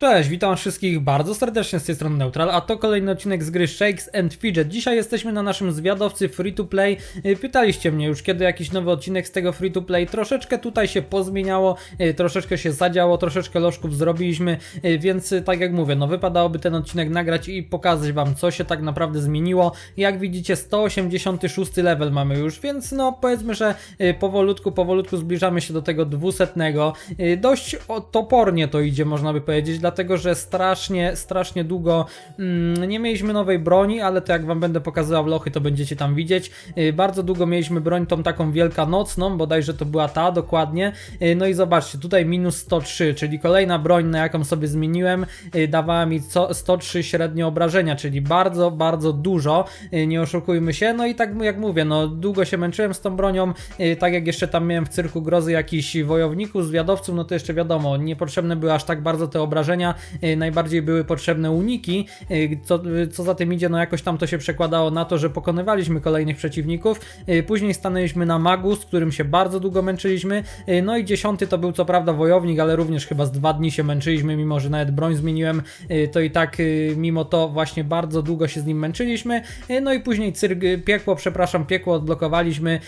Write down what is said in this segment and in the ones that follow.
Cześć, witam wszystkich bardzo serdecznie z tej strony Neutral, a to kolejny odcinek z gry Shakes and Fidget. Dzisiaj jesteśmy na naszym zwiadowcy free to play. Y, Pytaliście mnie już, kiedy jakiś nowy odcinek z tego free to play. Troszeczkę tutaj się pozmieniało, y, troszeczkę się zadziało, troszeczkę lożków zrobiliśmy, y, więc tak jak mówię, no wypadałoby ten odcinek nagrać i pokazać wam, co się tak naprawdę zmieniło. Jak widzicie, 186 level mamy już, więc no powiedzmy, że powolutku, powolutku zbliżamy się do tego 200. Y, Dość topornie to idzie, można by powiedzieć, dlatego że strasznie, strasznie długo mm, nie mieliśmy nowej broni, ale to jak wam będę pokazywał lochy, to będziecie tam widzieć. Y, Bardzo długo mieliśmy broń tą taką wielkanocną, bodajże to była ta dokładnie. Y, No i zobaczcie, tutaj minus 103, czyli kolejna broń, na jaką sobie zmieniłem, y, dawała mi co- 103 średnie obrażenia, czyli bardzo, bardzo dużo, y, nie oszukujmy się. No i tak jak mówię, no długo się męczyłem z tą bronią, y, tak jak jeszcze tam miałem w cyrku grozy jakichś wojowników, zwiadowców, no to jeszcze wiadomo, niepotrzebne były aż tak bardzo te obrażenia, y, najbardziej były potrzebne uniki, y, co, y, co za tym idzie, no jakoś tam to się przekładało na to, że pokonywaliśmy kolejnych przeciwników, później stanęliśmy na magu, z którym się bardzo długo męczyliśmy, no i dziesiąty to był co prawda wojownik, ale również chyba z dwa dni się męczyliśmy, mimo że nawet broń zmieniłem, to i tak mimo to właśnie bardzo długo się z nim męczyliśmy, no i później cyrk, piekło, przepraszam, piekło odblokowaliśmy,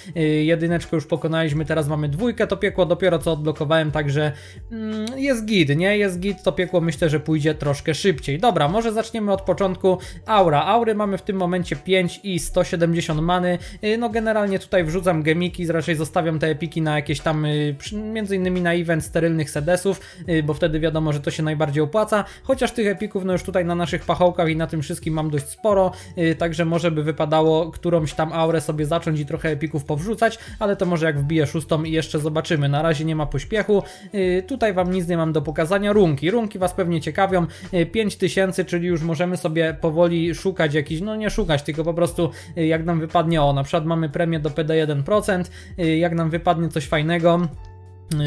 jedyneczkę już pokonaliśmy, teraz mamy dwójkę, to piekło dopiero co odblokowałem, także mm, jest git, nie? Jest git, to piekło myślę, że pójdzie troszkę szybciej. Dobra, może zaczniemy od początku. Aura. Aury mamy w tym momencie 5 i 170 many. Y, No generalnie tutaj wrzucam gemiki, raczej zostawiam te epiki na jakieś tam, y, między innymi na event sterylnych sedesów, y, bo wtedy wiadomo, że to się najbardziej opłaca. Chociaż tych epików, no już tutaj na naszych pachołkach i na tym wszystkim mam dość sporo, także może by wypadało którąś tam aurę sobie zacząć i trochę epików powrzucać, ale to może jak wbiję szóstą i jeszcze zobaczymy. Na razie nie ma pośpiechu. Tutaj wam nic nie mam do pokazania. Runki. Runki was pewnie ciekawią. Y, 5000, czyli już możemy sobie powoli szukać jakiś, no nie szukać, tylko po prostu y, jak nam wypadnie o, na przykład mamy premię do PD 1%, y, jak nam wypadnie coś fajnego,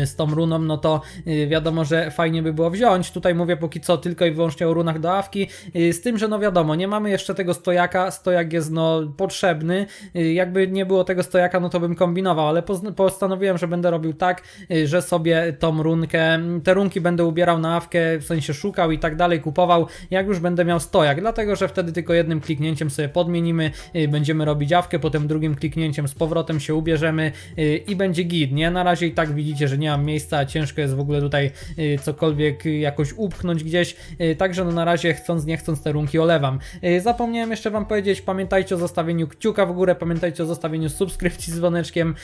z tą runą, no to y, wiadomo, że fajnie by było wziąć. Tutaj mówię póki co tylko i wyłącznie o runach do awki, y, z tym, że no wiadomo, nie mamy jeszcze tego stojaka, stojak jest no potrzebny, y, jakby nie było tego stojaka, no to bym kombinował, ale postanowiłem, że będę robił tak, y, że sobie tą runkę, te runki będę ubierał na awkę, w sensie szukał i tak dalej, kupował, jak już będę miał stojak, dlatego, że wtedy tylko jednym kliknięciem sobie podmienimy, y, będziemy robić awkę, potem drugim kliknięciem z powrotem się ubierzemy y, i będzie git, nie? Na razie i tak widzicie, że nie mam miejsca, ciężko jest w ogóle tutaj y, cokolwiek jakoś upchnąć gdzieś, y, także no na razie chcąc nie chcąc te runki olewam. Y, Zapomniałem jeszcze wam powiedzieć, pamiętajcie o zostawieniu kciuka w górę, pamiętajcie o zostawieniu subskrypcji z dzwoneczkiem,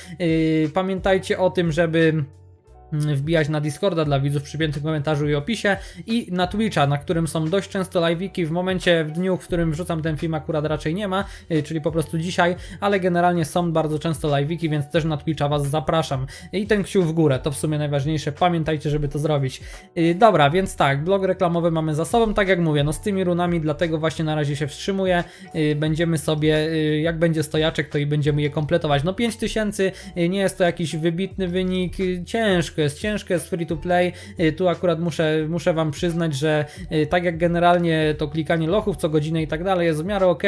pamiętajcie o tym, żeby wbijać na Discorda dla widzów przypiętych komentarzu i opisie i na Twitcha, na którym są dość często live'iki w momencie, w dniu, w którym wrzucam ten film akurat raczej nie ma, y, czyli po prostu dzisiaj, ale generalnie są bardzo często live'iki, więc też na Twitcha was zapraszam. I ten kciuk w górę, to w sumie najważniejsze, pamiętajcie, żeby to zrobić. Y, Dobra, więc tak, blog reklamowy mamy za sobą, tak jak mówię, no z tymi runami, dlatego właśnie na razie się wstrzymuję, Y, będziemy sobie, jak będzie stojaczek, to i będziemy je kompletować. No 5000 y, nie jest to jakiś wybitny wynik, y, jest, ciężko jest free to play, Y, tu akurat muszę, muszę wam przyznać, że y, tak jak generalnie to klikanie lochów co godzinę i tak dalej jest w miarę ok,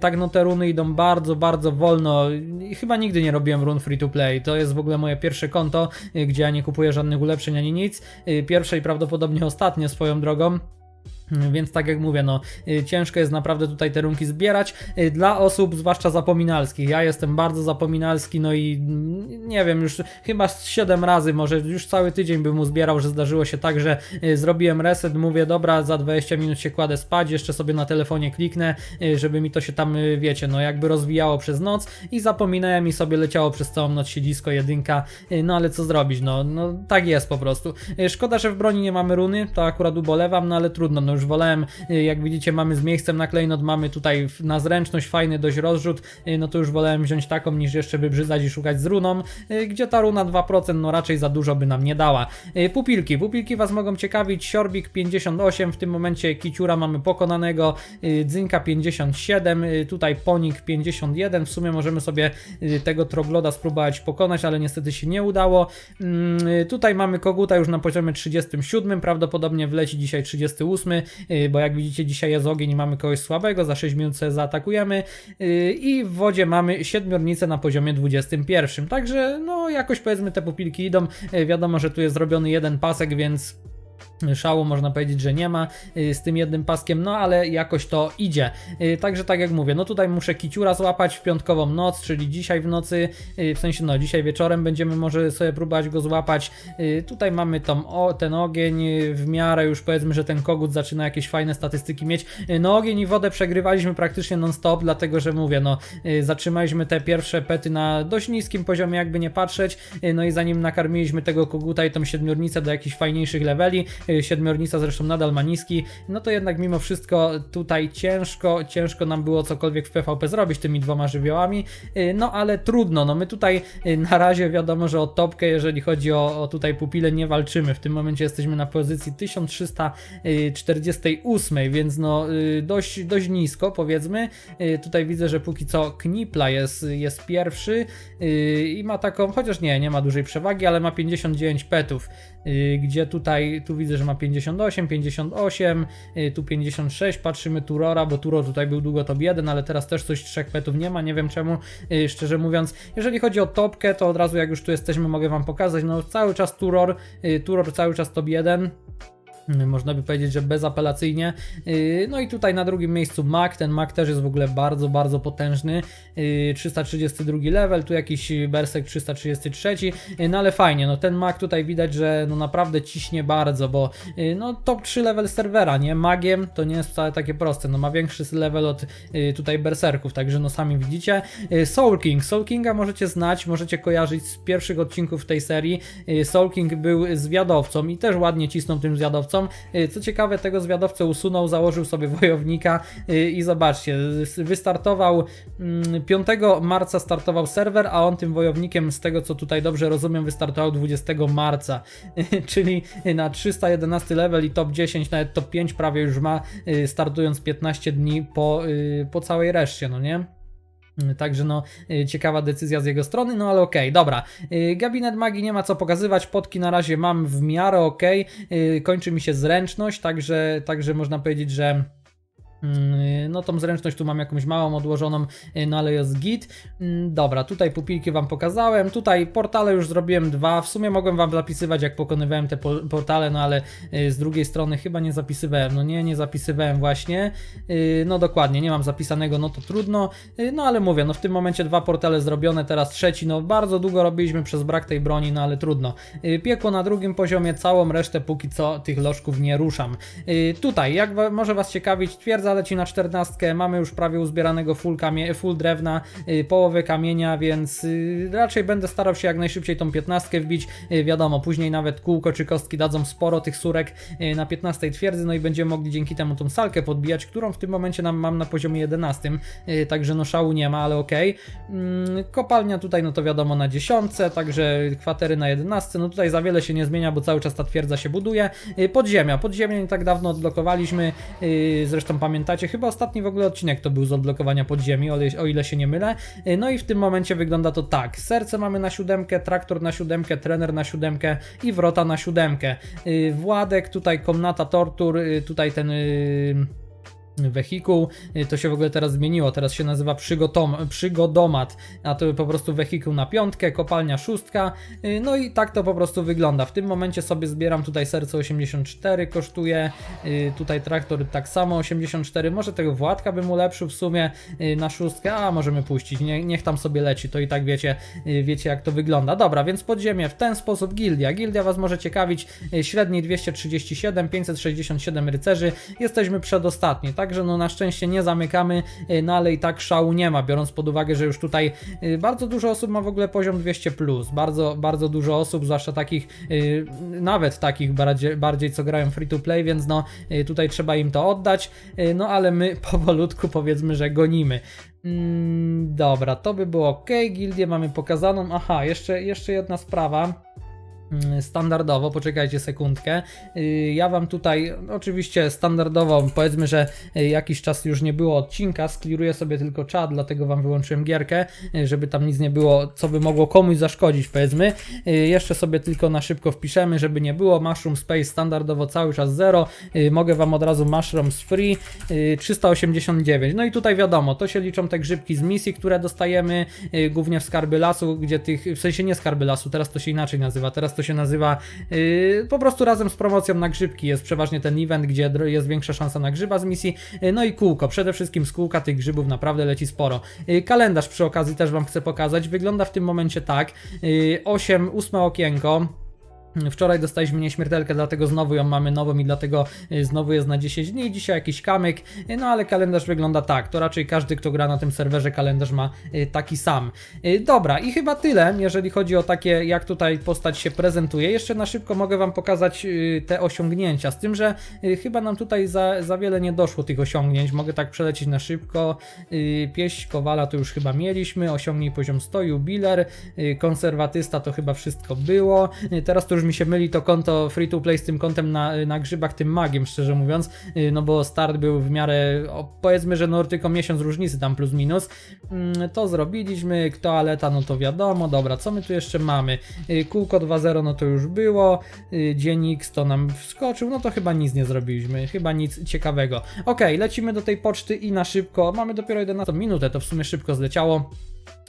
tak no te runy idą bardzo, bardzo wolno. Chyba nigdy nie robiłem run free to play, to jest w ogóle moje pierwsze konto, y, gdzie ja nie kupuję żadnych ulepszeń ani nic, pierwsze i prawdopodobnie ostatnie swoją drogą. Więc tak jak mówię, no y, ciężko jest naprawdę tutaj te runki zbierać y, dla osób zwłaszcza zapominalskich. Ja jestem bardzo zapominalski, no i nie wiem, już chyba z 7 razy, może już cały tydzień bym mu zbierał, że zdarzyło się tak, że y, zrobiłem reset, mówię dobra, za 20 minut się kładę spać, jeszcze sobie na telefonie kliknę, żeby mi to się tam, wiecie, no jakby rozwijało przez noc i zapominałem i sobie leciało przez całą noc siedzisko, jedynka, no ale co zrobić, no, no tak jest po prostu. Szkoda, że w broni nie mamy runy, to akurat ubolewam, no ale trudno, no już wolałem, y, jak widzicie mamy z miejscem na klejnot, mamy tutaj na zręczność fajny dość rozrzut, y, no to już wolałem wziąć taką niż jeszcze wybrzydzać i szukać z runą, y, gdzie ta runa 2% no raczej za dużo by nam nie dała. Pupilki, pupilki was mogą ciekawić, Siorbik 58, w tym momencie Kiciura mamy pokonanego, Dzynka 57, y, tutaj Ponik 51, w sumie możemy sobie tego Trogloda spróbować pokonać, ale niestety się nie udało. Mm, Tutaj mamy Koguta już na poziomie 37, prawdopodobnie wleci dzisiaj 38, y, bo jak widzicie dzisiaj jest ogień i mamy kogoś słabego, za 6 minut zaatakujemy y, i w wodzie mamy siedmiornicę na poziomie 21, także no jakoś powiedzmy te pupilki idą, Y, wiadomo, że tu jest zrobiony jeden pasek, więc Szału można powiedzieć, że nie ma y, z tym jednym paskiem, no ale jakoś to idzie. Y, Także tak jak mówię, no tutaj muszę kiciura złapać w piątkową noc, czyli dzisiaj w nocy, y, w sensie no dzisiaj wieczorem będziemy może sobie próbować go złapać. Tutaj mamy tą, o, ten ogień w miarę już powiedzmy, że ten kogut zaczyna jakieś fajne statystyki mieć. No ogień i wodę przegrywaliśmy praktycznie non stop, dlatego że mówię, no zatrzymaliśmy te pierwsze pety na dość niskim poziomie, jakby nie patrzeć, no i zanim nakarmiliśmy tego koguta i tą siedmiornicę do jakichś fajniejszych leveli, y, siedmiornica zresztą nadal ma niski, no to jednak mimo wszystko tutaj ciężko, ciężko nam było cokolwiek w PvP zrobić tymi dwoma żywiołami, y, no ale trudno, no my tutaj y, na razie wiadomo, że o topkę, jeżeli chodzi o, o tutaj pupile nie walczymy, w tym momencie jesteśmy na pozycji 1348, więc no dość, dość nisko powiedzmy, tutaj widzę, że póki co Knipla jest, jest pierwszy i ma taką, chociaż nie, nie ma dużej przewagi, ale ma 59 petów, gdzie tutaj, tu widzę, że ma 58, 58, y, tu 56, patrzymy Turora, bo Turor tutaj był długo top 1, ale teraz też coś trzech petów nie ma, nie wiem czemu, y, szczerze mówiąc. Jeżeli chodzi o topkę, to od razu jak już tu jesteśmy mogę wam pokazać, no cały czas Turor, y, Turor cały czas top 1, Mm, można by powiedzieć, że bezapelacyjnie. Yy, No i tutaj na drugim miejscu Mac. Ten Mac też jest w ogóle bardzo, bardzo potężny. Yy, 332 level, tu jakiś Berserk 333. Yy, No ale fajnie, no ten Mac tutaj widać, że no naprawdę ciśnie bardzo, bo no top 3 level serwera, nie? Magiem to nie jest wcale takie proste. No ma większy level od tutaj Berserków, także no sami widzicie. Soul King. Soul Kinga możecie znać, możecie kojarzyć z pierwszych odcinków tej serii. Soul King był zwiadowcą i też ładnie cisnął tym zwiadowcą. Y, Co ciekawe, tego zwiadowcę usunął, założył sobie wojownika y, i zobaczcie, wystartował mm, 5 marca startował serwer, a on tym wojownikiem, z tego co tutaj dobrze rozumiem, wystartował 20 marca, czyli na 311 level i top 10, nawet top 5 prawie już ma, y, startując 15 dni po, po całej reszcie, no nie? Także no, y, ciekawa decyzja z jego strony, no ale okej, dobra. Y, Gabinet magii nie ma co pokazywać, potki na razie mam w miarę okej. Y, Kończy mi się zręczność, także, także można powiedzieć, że. Mm, No tą zręczność tu mam jakąś małą odłożoną, y, no ale jest git. Mm, Dobra, tutaj pupilki wam pokazałem, tutaj portale już zrobiłem dwa, w sumie mogłem wam zapisywać jak pokonywałem te po- portale, no ale y, z drugiej strony chyba nie zapisywałem, no nie, nie zapisywałem właśnie, Y, no dokładnie, nie mam zapisanego, no to trudno, Y, no ale mówię, no w tym momencie dwa portale zrobione, teraz trzeci, no bardzo długo robiliśmy przez brak tej broni, no ale trudno. Y, Piekło na drugim poziomie, całą resztę póki co tych lożków nie ruszam. Y, Tutaj, jak może was ciekawić, twierdza leci na 14, mamy już prawie uzbieranego full, kamie- full drewna, y, połowę kamienia, więc y, raczej będę starał się jak najszybciej tą 15 wbić, Y, wiadomo, później nawet kółko czy kostki dadzą sporo tych surek na 15 twierdzy, no i będziemy mogli dzięki temu tą salkę podbijać, którą w tym momencie nam mam na poziomie 11, y, także no szału nie ma, ale okej. Mm, Kopalnia tutaj, no to wiadomo na 10, także kwatery na 11, no tutaj za wiele się nie zmienia, bo cały czas ta twierdza się buduje. Podziemia, podziemia nie tak dawno odblokowaliśmy, zresztą pamiętacie, chyba ostatni w ogóle odcinek to był z odblokowania podziemi, o ile, się nie mylę. Y, No i w tym momencie wygląda to tak, serce mamy na siódemkę, traktor na siódemkę, trener na siódemkę i wrota na siódemkę. Y, Władek, tutaj komnata tortur, y, tutaj ten... wehikuł, to się w ogóle teraz zmieniło, teraz się nazywa przygotom, przygodomat, a to po prostu wehikuł na piątkę, kopalnia szóstka, no i tak to po prostu wygląda. W tym momencie sobie zbieram tutaj serce 84 kosztuje, y, tutaj traktor tak samo 84, może tego Władka bym ulepszył w sumie y, na szóstkę, a możemy puścić, Nie, niech tam sobie leci, to i tak wiecie, y, wiecie jak to wygląda. Dobra, więc podziemie w ten sposób. Gildia, gildia was może ciekawić, średni 237, 567 rycerzy, jesteśmy przedostatni, także no na szczęście nie zamykamy, y, no ale i tak szału nie ma, biorąc pod uwagę, że już tutaj y, bardzo dużo osób ma w ogóle poziom 200+, plus. bardzo, bardzo dużo osób, zwłaszcza takich, y, nawet takich bardziej, bardziej co grają free to play, więc no tutaj trzeba im to oddać, no ale my powolutku powiedzmy, że gonimy. Mm, dobra, to by było ok, gildię mamy pokazaną, aha, jeszcze, jeszcze jedna sprawa, standardowo, poczekajcie sekundkę. Y, Ja wam tutaj oczywiście standardowo powiedzmy, że y, jakiś czas już nie było odcinka, skliruję sobie tylko czat, dlatego wam wyłączyłem gierkę, y, żeby tam nic nie było, co by mogło komuś zaszkodzić powiedzmy. Jeszcze sobie tylko na szybko wpiszemy, żeby nie było. Mushroom Space standardowo cały czas 0. Mogę wam od razu Mushrooms Free y, 389. No i tutaj wiadomo, to się liczą te grzybki z misji, które dostajemy, głównie w skarby lasu, gdzie tych, w sensie nie skarby lasu, teraz to się inaczej nazywa, teraz to się nazywa yy, po prostu razem z promocją na grzybki. Jest przeważnie ten event, gdzie jest większa szansa na grzyba z misji, yy, no i kółko, przede wszystkim z kółka tych grzybów naprawdę leci sporo. Yy, kalendarz przy okazji też Wam chcę pokazać, wygląda w tym momencie tak, yy, 8, 8 okienko, Wczoraj dostaliśmy nieśmiertelkę, dlatego znowu ją mamy nową i dlatego y, znowu jest na 10 dni. Dzisiaj jakiś kamyk, y, no ale kalendarz wygląda tak. To raczej każdy, kto gra na tym serwerze, kalendarz ma y, taki sam. Dobra, i chyba tyle, jeżeli chodzi o takie, jak tutaj postać się prezentuje. Jeszcze na szybko mogę Wam pokazać te osiągnięcia, z tym, że chyba nam tutaj za, za wiele nie doszło tych osiągnięć. Mogę tak przelecieć na szybko. Pieść Kowala to już chyba mieliśmy, osiągnij poziom 100, jubiler, konserwatysta to chyba wszystko było. Teraz to już mi się myli to konto free to play z tym kontem na, na grzybach, tym magiem, szczerze mówiąc, y, no bo start był w miarę, powiedzmy, że no tylko miesiąc różnicy tam plus minus. Mm, To zrobiliśmy, toaleta, no to wiadomo, dobra, co my tu jeszcze mamy? Y, Kółko 2.0, no to już było, y, dzień X to nam wskoczył, no to chyba nic nie zrobiliśmy, chyba nic ciekawego. Okej, lecimy do tej poczty i na szybko, mamy dopiero 11 minutę, to w sumie szybko zleciało.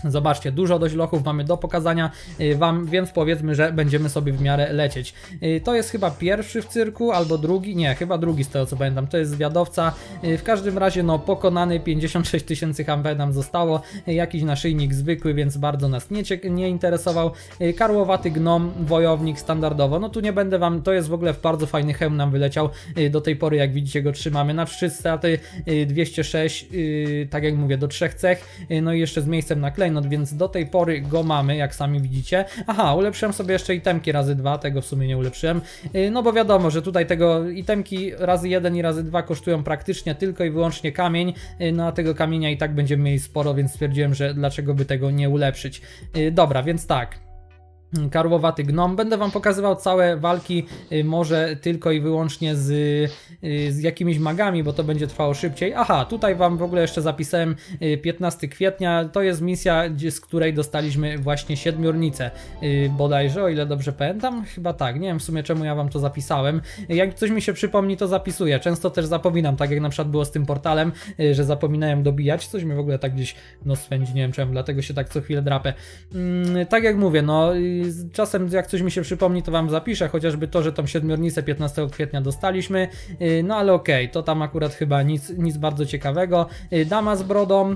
Zobaczcie, dużo dość lochów mamy do pokazania y, Wam, więc powiedzmy, że będziemy sobie w miarę lecieć. Y, To jest chyba pierwszy w cyrku, albo drugi, nie, chyba drugi z tego co pamiętam, to jest zwiadowca. Y, W każdym razie, no, pokonany. 56 tysięcy HP nam zostało, jakiś naszyjnik zwykły, więc bardzo nas nie, nie interesował. Karłowaty gnom, wojownik standardowo, no tu nie będę Wam, to jest w ogóle w bardzo fajny hełm nam wyleciał, do tej pory jak widzicie go trzymamy. Na 3 straty, y, 206, y, tak jak mówię, do trzech cech, no i jeszcze z miejscem na klejnot, więc do tej pory go mamy, jak sami widzicie. Aha, ulepszyłem sobie jeszcze itemki razy dwa, tego w sumie nie ulepszyłem, y, no bo wiadomo, że tutaj tego itemki razy jeden i razy dwa kosztują praktycznie tylko i wyłącznie kamień, y, no a tego kamienia i tak będziemy mieli sporo, więc stwierdziłem, że dlaczego by tego nie ulepszyć. Y, Dobra, więc tak. Karłowaty gnom. Będę wam pokazywał całe walki, y, może tylko i wyłącznie z, y, z jakimiś magami, bo to będzie trwało szybciej. Aha, tutaj wam w ogóle jeszcze zapisałem y, 15 kwietnia. To jest misja, z której dostaliśmy właśnie siedmiornicę. y, Bodajże, o ile dobrze pamiętam. Chyba tak, nie wiem w sumie czemu ja wam to zapisałem. Jak coś mi się przypomni, to zapisuję. Często też zapominam, tak jak na przykład było z tym portalem, y, że zapominałem dobijać. Coś mi w ogóle tak gdzieś no swędzi, nie wiem czemu, dlatego się tak co chwilę drapę. Mm, tak jak mówię, no y, czasem jak coś mi się przypomni, to wam zapiszę, chociażby to, że tą siedmiornicę 15 kwietnia dostaliśmy, y, no ale okej, to tam akurat chyba nic, nic bardzo ciekawego. Y, Dama z brodą.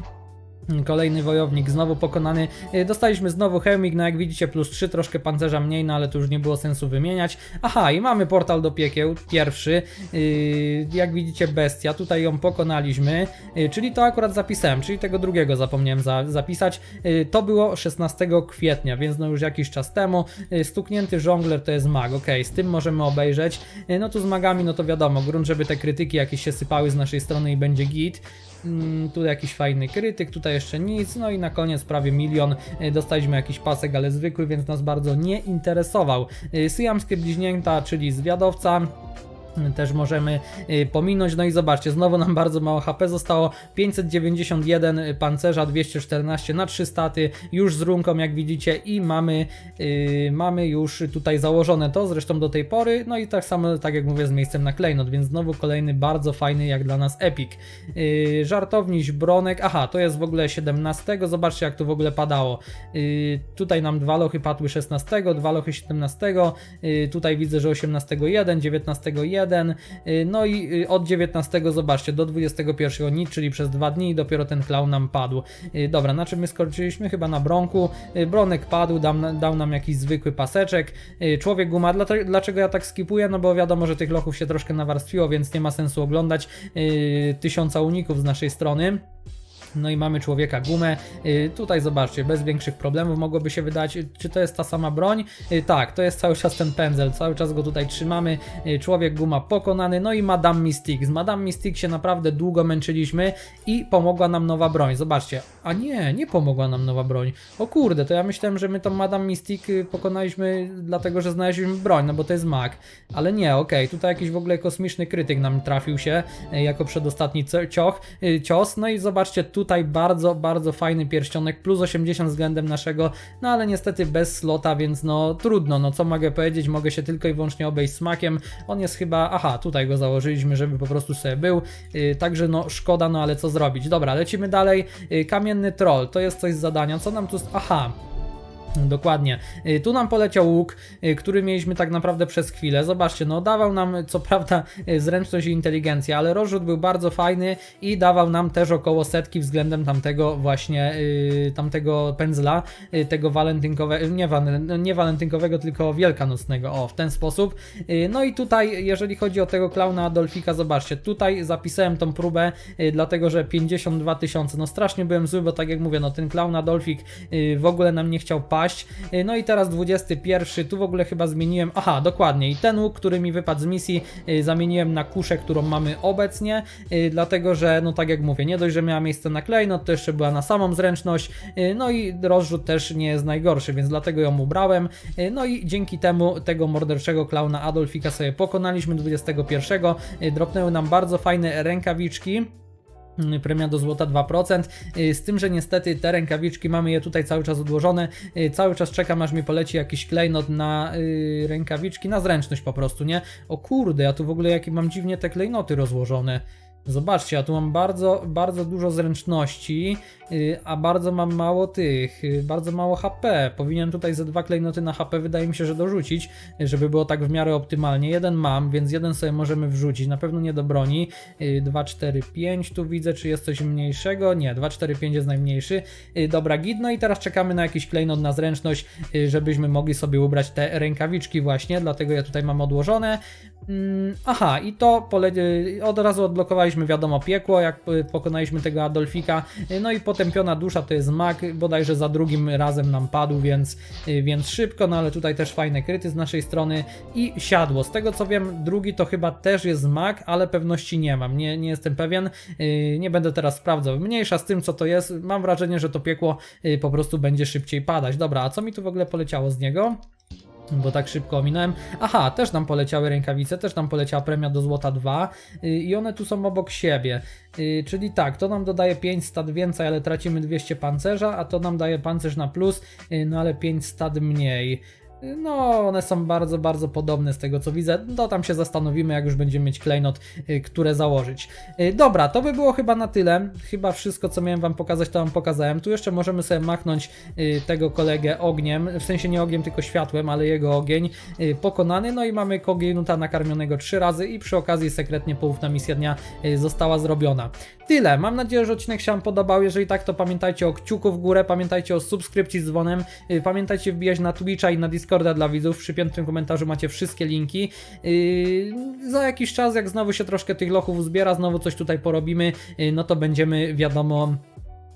Kolejny wojownik znowu pokonany. Y, Dostaliśmy znowu hełmik, no jak widzicie plus 3, troszkę pancerza mniej, no ale tu już nie było sensu wymieniać. Aha, i mamy portal do piekieł, pierwszy. Y, Jak widzicie bestia, tutaj ją pokonaliśmy, Y, czyli to akurat zapisałem, czyli tego drugiego zapomniałem za, zapisać. To było 16 kwietnia, więc no już jakiś czas temu. Stuknięty żongler to jest mag, ok, z tym możemy obejrzeć. No tu z magami, no to wiadomo, grunt, żeby te krytyki jakieś się sypały z naszej strony i będzie git. Mm, tu jakiś fajny krytyk, tutaj jeszcze nic, no i na koniec prawie milion. Y, Dostaliśmy jakiś pasek, ale zwykły, więc nas bardzo nie interesował. Y, Syjamskie bliźnięta, czyli zwiadowca. Y, Też możemy y, pominąć. No i zobaczcie, znowu nam bardzo mało HP zostało. 591 pancerza, 214 na 3 staty, już z runką, jak widzicie, i mamy, y, mamy już tutaj założone to, zresztą do tej pory. No i tak samo, tak jak mówię, z miejscem na klejnot, więc znowu kolejny bardzo fajny, jak dla nas epic. Yy, żartowniś Bronek, aha, to jest w ogóle 17, zobaczcie jak to w ogóle padało. Yy, tutaj nam dwa lochy padły 16, dwa lochy 17, yy, tutaj widzę, że 18 1, 19 1, yy, no i yy, od 19 zobaczcie, do 21 nic, czyli przez dwa dni i dopiero ten clown nam padł. Yy, dobra, na czym my skończyliśmy? Chyba na Bronku. Bronek padł, dał, dał nam jakiś zwykły paseczek. Człowiek guma, dlaczego ja tak skipuję? No bo wiadomo, że tych lochów się troszkę nawarstwiło, więc nie ma sensu oglądać tysiąca uników z naszej strony. No i mamy człowieka gumę. Yy, tutaj zobaczcie, bez większych problemów mogłoby się wydać. Czy to jest ta sama broń? Yy, tak, to jest cały czas ten pędzel, cały czas go tutaj trzymamy. Yy, człowiek guma pokonany. No i Madame Mystique. Z Madame Mystique się naprawdę długo męczyliśmy i pomogła nam nowa broń. Zobaczcie. A nie, nie pomogła nam nowa broń. O kurde, to ja myślałem, że my tą Madame Mystique y, pokonaliśmy dlatego, że znaleźliśmy broń, no bo to jest mag. Ale nie, okej, tutaj jakiś w ogóle kosmiczny krytyk nam trafił się y, jako przedostatni cioch, y, cios. No i zobaczcie, tutaj bardzo, bardzo fajny pierścionek, plus 80 względem naszego, no ale niestety bez slota, więc no trudno, no co mogę powiedzieć, mogę się tylko i wyłącznie obejść smakiem. On jest chyba, aha, tutaj go założyliśmy, żeby po prostu sobie był, y, także no szkoda, no ale co zrobić. Dobra, lecimy dalej. Y, Kamienny troll, to jest coś z zadania, co nam tu, aha, Dokładnie. Y, Tu nam poleciał łuk, y, który mieliśmy tak naprawdę przez chwilę. Zobaczcie, no dawał nam co prawda y, zręczność i inteligencję, ale rozrzut był bardzo fajny i dawał nam też około setki względem tamtego właśnie, y, tamtego pędzla, y, tego walentynkowego, nie, wal- nie walentynkowego, tylko wielkanocnego, o, w ten sposób. Y, No i tutaj, jeżeli chodzi o tego klauna Adolfika, zobaczcie, tutaj zapisałem tą próbę, y, dlatego że 52 tysiące, no strasznie byłem zły, bo tak jak mówię, no ten klaun Adolfik y, w ogóle nam nie chciał Y, No i teraz 21, tu w ogóle chyba zmieniłem, aha, dokładnie, i ten łuk, który mi wypadł z misji, y, zamieniłem na kuszę, którą mamy obecnie, y, dlatego że, no tak jak mówię, nie dość, że miała miejsce na klejnot, to jeszcze była na samą zręczność, no i rozrzut też nie jest najgorszy, więc dlatego ją ubrałem. No i dzięki temu tego morderczego klauna Adolfika sobie pokonaliśmy 21. Y, Dropnęły nam bardzo fajne rękawiczki. Mm, Premia do złota 2%. y, Z tym, że niestety te rękawiczki mamy je tutaj cały czas odłożone. y, Cały czas czekam, aż mi poleci jakiś klejnot na y, rękawiczki, na zręczność po prostu, nie? O kurde, ja tu w ogóle jakie mam dziwnie te klejnoty rozłożone. Zobaczcie, ja tu mam bardzo, bardzo dużo zręczności, y, a bardzo mam mało tych, y, bardzo mało HP. Powinienem tutaj ze dwa klejnoty na HP, wydaje mi się, że dorzucić, żeby było tak w miarę optymalnie. Jeden mam, więc jeden sobie możemy wrzucić, na pewno nie do broni. Y, 2, 4, 5 tu widzę, czy jest coś mniejszego? Nie, 2, 4, 5 jest najmniejszy. Y, Dobra, git, no i teraz czekamy na jakiś klejnot na zręczność, żebyśmy mogli sobie ubrać te rękawiczki właśnie, dlatego ja tutaj mam odłożone. Mm, Aha, i to od razu odblokowaliśmy, wiadomo, piekło, jak pokonaliśmy tego Adolfika. No i potępiona dusza to jest mag, bodajże za drugim razem nam padł, więc, y, więc szybko, no ale tutaj też fajne kryty z naszej strony. I siadło. Z tego co wiem, drugi to chyba też jest mag, ale pewności nie mam, nie, nie jestem pewien. Y, Nie będę teraz sprawdzał. Mniejsza z tym, co to jest. Mam wrażenie, że to piekło y, po prostu będzie szybciej padać. Dobra, a co mi tu w ogóle poleciało z niego? Bo tak szybko ominąłem. Aha, też nam poleciały rękawice, też nam poleciała premia do złota 2 yy, i one tu są obok siebie. Yy, czyli tak, to nam dodaje 5 stad więcej, ale tracimy 200 pancerza, a to nam daje pancerz na plus, yy, no ale 5 stad mniej. No, one są bardzo, bardzo podobne z tego co widzę. No tam się zastanowimy, jak już będziemy mieć klejnot, yy, które założyć. Yy, Dobra, to by było chyba na tyle. Chyba wszystko, co miałem Wam pokazać, to Wam pokazałem. Tu jeszcze możemy sobie machnąć yy, tego kolegę ogniem, w sensie nie ogniem, tylko światłem, ale jego ogień pokonany. No i mamy Kogienuta nakarmionego trzy razy i przy okazji sekretnie połówna misja dnia została zrobiona. Tyle. Mam nadzieję, że odcinek się Wam podobał. Jeżeli tak, to pamiętajcie o kciuku w górę, pamiętajcie o subskrypcji z dzwonem, pamiętajcie wbijać na Twitcha i na Discorda dla widzów. W przypiętym komentarzu macie wszystkie linki. Yy, za jakiś czas, jak znowu się troszkę tych lochów uzbiera, znowu coś tutaj porobimy, yy, no to będziemy, wiadomo,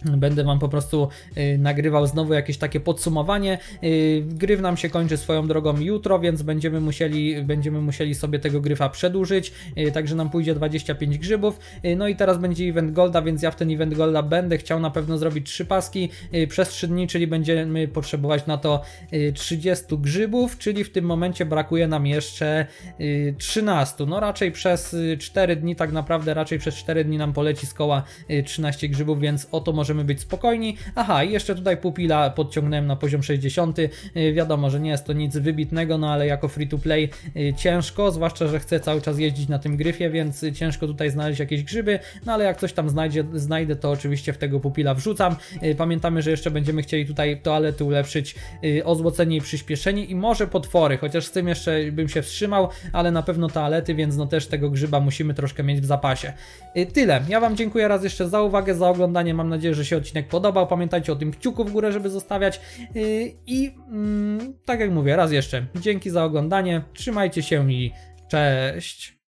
Będę Wam po prostu y, nagrywał znowu jakieś takie podsumowanie. Y, gryf nam się kończy swoją drogą jutro, więc będziemy musieli, będziemy musieli sobie tego gryfa przedłużyć. Y, także nam pójdzie 25 grzybów. Y, no i teraz będzie event Golda, więc ja w ten event Golda będę chciał na pewno zrobić 3 paski przez 3 dni, czyli będziemy potrzebować na to y, 30 grzybów, czyli w tym momencie brakuje nam jeszcze y, 13. No raczej przez y, 4 dni, tak naprawdę raczej przez 4 dni nam poleci z koła y, 13 grzybów, więc o to możemy być spokojni. Aha, i jeszcze tutaj pupila podciągnąłem na poziom 60. Y, Wiadomo, że nie jest to nic wybitnego, no ale jako free to play y, ciężko, zwłaszcza, że chcę cały czas jeździć na tym gryfie, więc y, ciężko tutaj znaleźć jakieś grzyby, no ale jak coś tam znajdzie, znajdę, to oczywiście w tego pupila wrzucam. Pamiętamy, że jeszcze będziemy chcieli tutaj toalety ulepszyć, ozłocenie i przyspieszenie i może potwory, chociaż z tym jeszcze bym się wstrzymał, ale na pewno toalety, więc no też tego grzyba musimy troszkę mieć w zapasie. Tyle. Ja Wam dziękuję raz jeszcze za uwagę, za oglądanie. Mam nadzieję, że się odcinek podobał. Pamiętajcie o tym kciuku w górę, żeby zostawiać. Y, I mm, tak jak mówię, raz jeszcze, dzięki za oglądanie. Trzymajcie się i cześć.